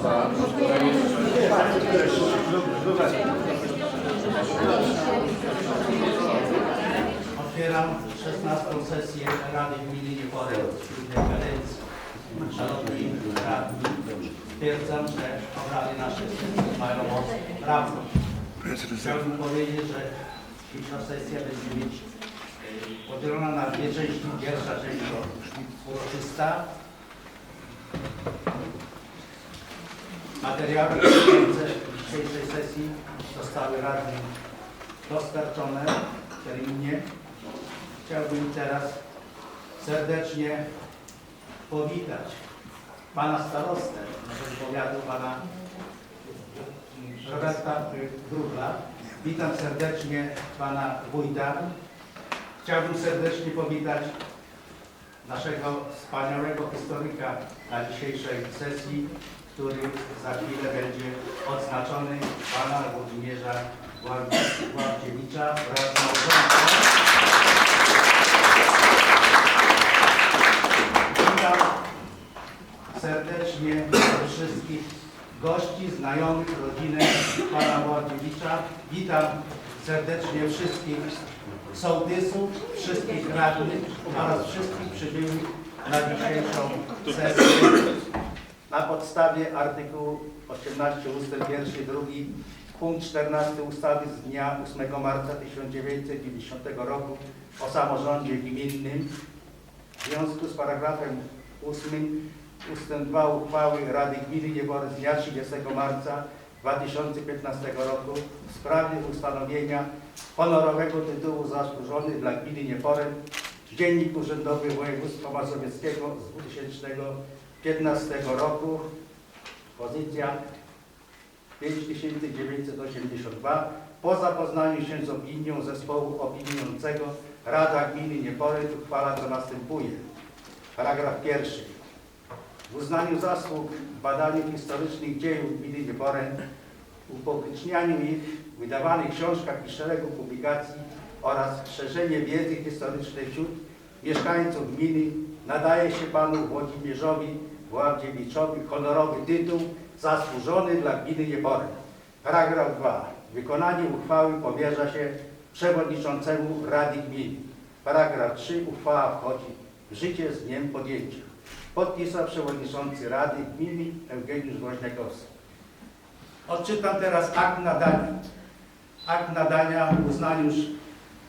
Europa, która jest też. Otwieram 16. sesję Rady Gminy Nieworeł w kadencji. Szanowni radni, stwierdzam, że obrady nasze mają moc prawną. Chciałbym powiedzieć, że dzisiejsza sesja będzie mieć e, podzielona na dwie części. Pierwsza część to uroczysta, Materiały dotyczące dzisiejszej sesji zostały radnym dostarczone terminie. Chciałbym teraz serdecznie powitać pana starostę naszego powiatu, pana Roberta Grubla. Witam serdecznie pana wójta. Chciałbym serdecznie powitać naszego wspaniałego historyka na dzisiejszej sesji, który za chwilę będzie odznaczony pana Włodzimierza Gławdziewicza wraz z małżonką. Witam serdecznie wszystkich gości, znajomych, rodzinę pana Gławdziewicza. Witam serdecznie wszystkich sołtysów, wszystkich radnych oraz wszystkich przybyłych na dzisiejszą sesję na podstawie artykułu 18 ust. 1 2 punkt 14 ustawy z dnia 8 marca 1990 roku o samorządzie gminnym w związku z paragrafem 8 ust. 2 uchwały Rady Gminy Niewory z dnia 30 marca 2015 roku w sprawie ustanowienia honorowego tytułu zasłużony dla gminy Nieporem Dziennik Urzędowy Województwa Mazowieckiego z 2015 roku pozycja 5982 po zapoznaniu się z opinią zespołu opiniującego Rada Gminy Nieporęt uchwala co następuje. Paragraf pierwszy. W uznaniu zasług w badaniu historycznych dziejów gminy Nieporęt, upublicznianiu ich, wydawanych książkach i szeregu publikacji oraz szerzenie wiedzy historycznej wśród mieszkańców gminy nadaje się panu Włodzimierzowi Władziewiczowi honorowy tytuł zasłużony dla gminy Nieporęt. Paragraf 2. Wykonanie uchwały powierza się przewodniczącemu Rady Gminy. Paragraf 3. Uchwała wchodzi w życie z dniem podjęcia. Podpisał przewodniczący Rady Gminy Eugeniusz Woźniakowski. Odczytam teraz akt nadania. Akt nadania w uznaniu już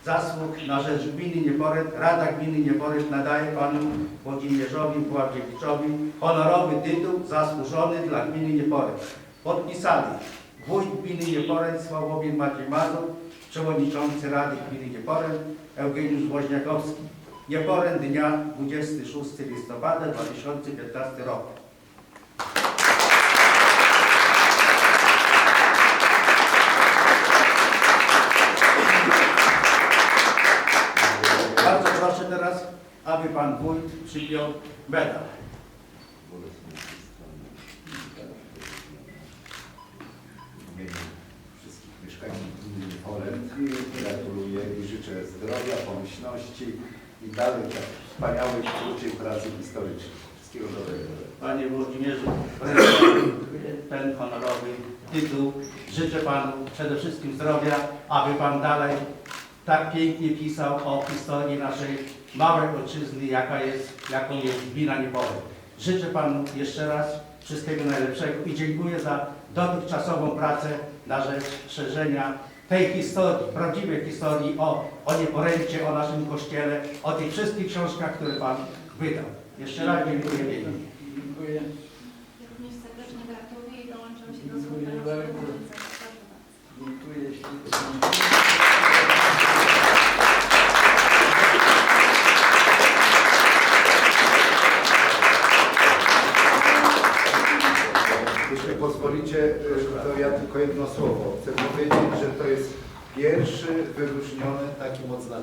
zasług na rzecz gminy Nieporęt. Rada Gminy Nieporęt nadaje panu Włodzimierzowi Bławdziewiczowi honorowy tytuł zasłużony dla gminy Nieporęt. Podpisali wójt gminy Nieporęt Sławomir Maciej Mazur, przewodniczący Rady Gminy Nieporęt Eugeniusz Woźniakowski. Nieporęt dnia 26 listopada 2015 roku. Pan wójt przypiął medal. Wszystkich mieszkańców gminy Oręd gratuluję i życzę zdrowia, pomyślności i dalej tak wspaniałej twórczej pracy historycznej. Wszystkiego dobrego. Panie Włodzimierzu, ten honorowy tytuł. Życzę panu przede wszystkim zdrowia, aby pan dalej tak pięknie pisał o historii naszej małej ojczyzny, jaka jest, jaką jest gmina Niepowód. Życzę panu jeszcze raz wszystkiego najlepszego i dziękuję za dotychczasową pracę na rzecz szerzenia tej historii, prawdziwej historii o, o Nieporęcie, o naszym kościele, o tych wszystkich książkach, które pan wydał. Jeszcze raz dziękuję pięknie. Dziękuję. Również serdecznie gratuluję i dołączam się do Dziękuję bardzo. Dziękuję ślicznie.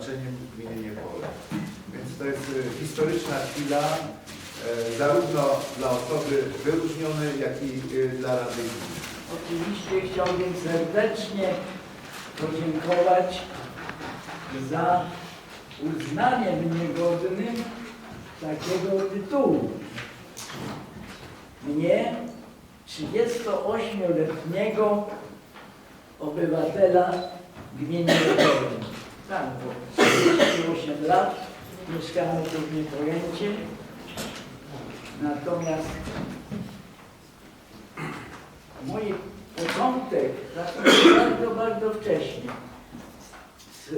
W gminie Niepole. Więc to jest e, historyczna chwila e, zarówno dla osoby wyróżnionej, jak i e, dla Rady Gminy. Oczywiście chciałbym serdecznie podziękować za uznanie mnie godnym takiego tytułu. Mnie, 38-letniego obywatela gminy Lewory. Tak, bo 48 lat mieszkamy tu w Nieporęcie. Natomiast mój początek zaczął bardzo, bardzo wcześnie z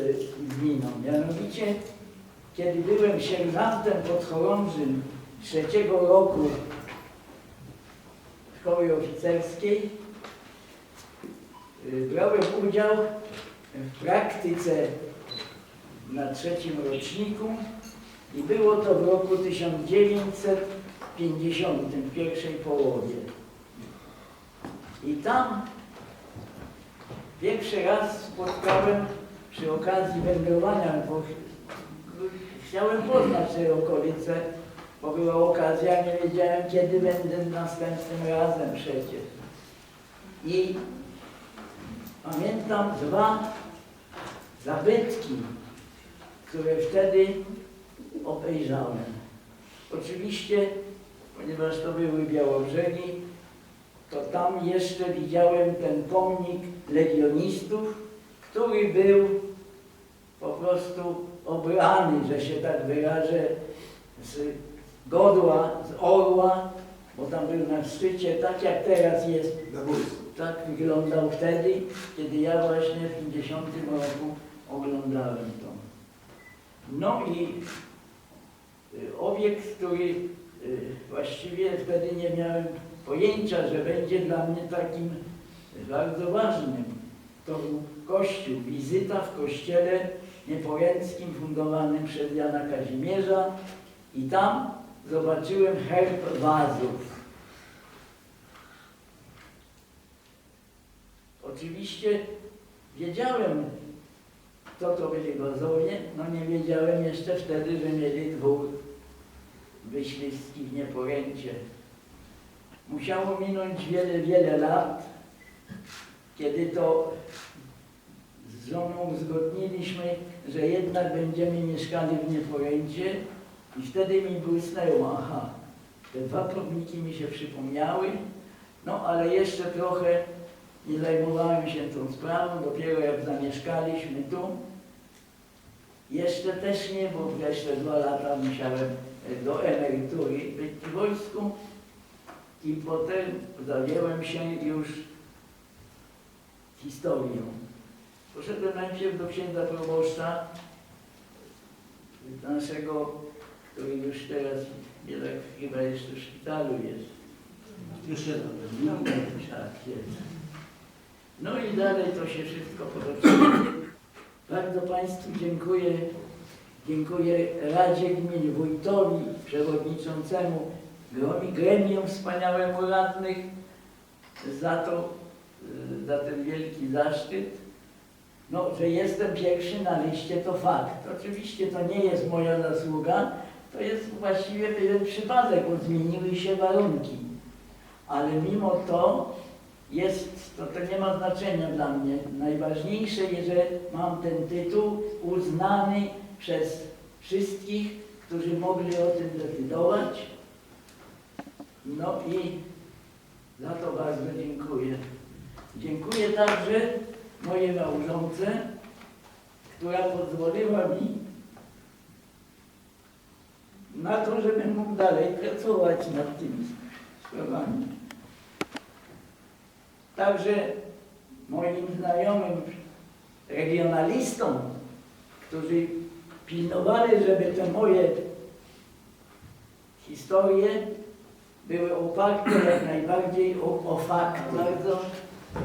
gminą. Mianowicie, kiedy byłem sierżantem podchorążym trzeciego roku szkoły oficerskiej, y, brałem udział w praktyce na trzecim roczniku i było to w roku 1950, w pierwszej połowie. I tam pierwszy raz spotkałem przy okazji wędrowania, bo chciałem poznać te okolice, bo była okazja, nie wiedziałem kiedy będę następnym razem przecież. I pamiętam dwa zabytki, które wtedy obejrzałem. Oczywiście, ponieważ to były Białobrzegi, to tam jeszcze widziałem ten pomnik legionistów, który był po prostu obrany, że się tak wyrażę, z godła, z orła, bo tam był na szczycie, tak jak teraz jest tak wyglądał wtedy, kiedy ja właśnie w 50 roku oglądałem to. No i y, obiekt, który właściwie wtedy nie miałem pojęcia, że będzie dla mnie takim bardzo ważnym. To był kościół, wizyta w kościele nieporęckim fundowanym przez Jana Kazimierza i tam zobaczyłem herb wazów. Oczywiście wiedziałem, kto to byli Gozowie, no nie wiedziałem jeszcze wtedy, że mieli dwór wyśliski w Nieporęcie. Musiało minąć wiele, wiele lat, kiedy to z żoną uzgodniliśmy, że jednak będziemy mieszkali w Nieporęcie i wtedy mi błysnęło, aha, te dwa pomniki mi się przypomniały, no ale jeszcze trochę nie zajmowałem się tą sprawą, dopiero jak zamieszkaliśmy tu. Jeszcze też nie, bo jeszcze dwa lata musiałem e, do emerytury być w wojsku i potem zajęłem się już historią. Poszedłem najpierw do księdza proboszcza, naszego, który już teraz wiele chyba jeszcze w szpitalu jest. Już. No, tak. No i dalej to się wszystko potoczyło. Bardzo Państwu dziękuję. Dziękuję Radzie Gminy, wójtowi, przewodniczącemu, gremium wspaniałemu radnych za to, y, za ten wielki zaszczyt. No, że jestem pierwszy na liście, to fakt. Oczywiście to nie jest moja zasługa, to jest właściwie pewien przypadek, bo zmieniły się warunki. Ale mimo to jest, to, to nie ma znaczenia dla mnie. Najważniejsze jest, że mam ten tytuł uznany przez wszystkich, którzy mogli o tym decydować. No i za to bardzo dziękuję. Dziękuję także mojej małżonce, która pozwoliła mi na to, żebym mógł dalej pracować nad tymi sprawami. Także moim znajomym regionalistom, którzy pilnowali, żeby te moje historie były oparte jak najbardziej o, o fakt. Bardzo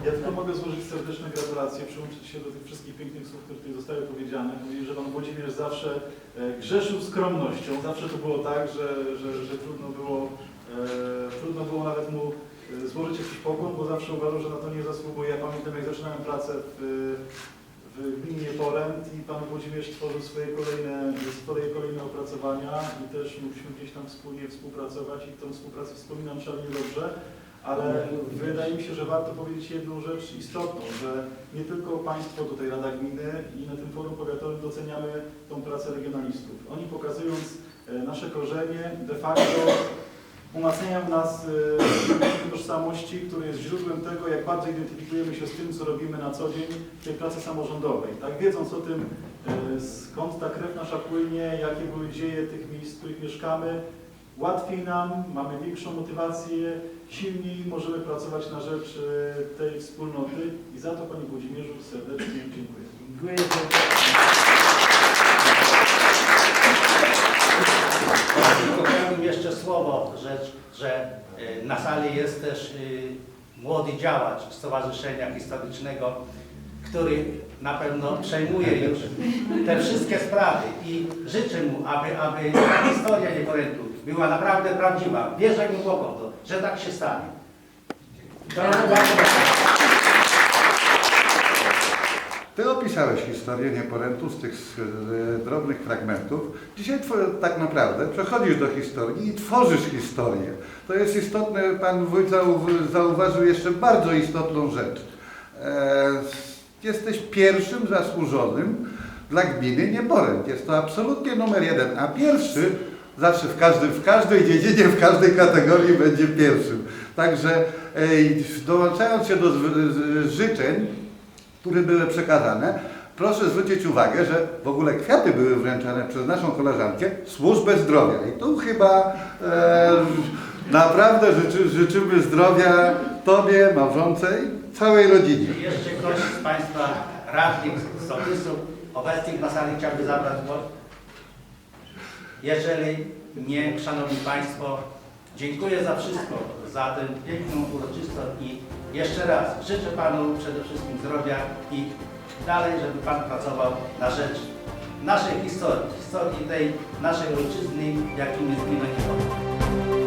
Ja tylko mogę złożyć serdeczne gratulacje, przyłączyć się do tych wszystkich pięknych słów, które tutaj zostały powiedziane. Mówili, że Pan Włodzimierz zawsze e, grzeszył skromnością. Zawsze to było tak, że, że, że trudno, było, e, trudno było nawet mu złożyć jakiś pokłon, bo zawsze uważał, że na to nie zasługuje. Ja pamiętam, jak zaczynałem pracę w, w gminie Poręt i Pan Włodzimierz tworzył swoje kolejne, swoje kolejne opracowania i też mogliśmy gdzieś tam wspólnie współpracować i tę współpracę wspominam szalenie dobrze. Ale wydaje mi się, że warto powiedzieć jedną rzecz istotną, że nie tylko Państwo, tutaj Rada Gminy i na tym forum powiatowym doceniamy tą pracę regionalistów. Oni pokazując e, nasze korzenie de facto umacniają nas y, tożsamości, który jest źródłem tego, jak bardzo identyfikujemy się z tym, co robimy na co dzień w tej pracy samorządowej. Tak, wiedząc o tym, y, skąd ta krew nasza płynie, jakie były dzieje tych miejsc, w których mieszkamy, łatwiej nam, mamy większą motywację, silniej możemy pracować na rzecz y, tej wspólnoty i za to Panie Włodzimierzu serdecznie dziękuję. Dziękuję jeszcze słowo, że, y, na sali jest też y, młody działacz Stowarzyszenia Historycznego, który na pewno przejmuje już te wszystkie sprawy i życzę mu, aby, aby ta historia Nieporętu była naprawdę prawdziwa. Wierzę głęboko w że tak się stanie. Proszę. Ty opisałeś historię Nieporętu z tych e, drobnych fragmentów. Dzisiaj tak naprawdę przechodzisz do historii i tworzysz historię. To jest istotne, pan wójt zau- zauważył jeszcze bardzo istotną rzecz. E, jesteś pierwszym zasłużonym dla gminy Nieporęt. Jest to absolutnie numer jeden, a pierwszy zawsze w, każdym, w każdej dziedzinie, w każdej kategorii będzie pierwszym. Także e, dołączając się do życzeń, które były przekazane, proszę zwrócić uwagę, że w ogóle kwiaty były wręczane przez naszą koleżankę służbę zdrowia. I tu chyba e, naprawdę życzy, życzymy zdrowia Tobie, małżonce i całej rodzinie. Czy jeszcze ktoś z Państwa radnych, sołtysów obecnych na sali chciałby zabrać głos? Jeżeli nie, Szanowni Państwo, dziękuję za wszystko, za tę piękną uroczystość i jeszcze raz życzę Panu przede wszystkim zdrowia i dalej, żeby Pan pracował na rzecz naszej historii, historii tej naszej ojczyzny, jakim jest gmina.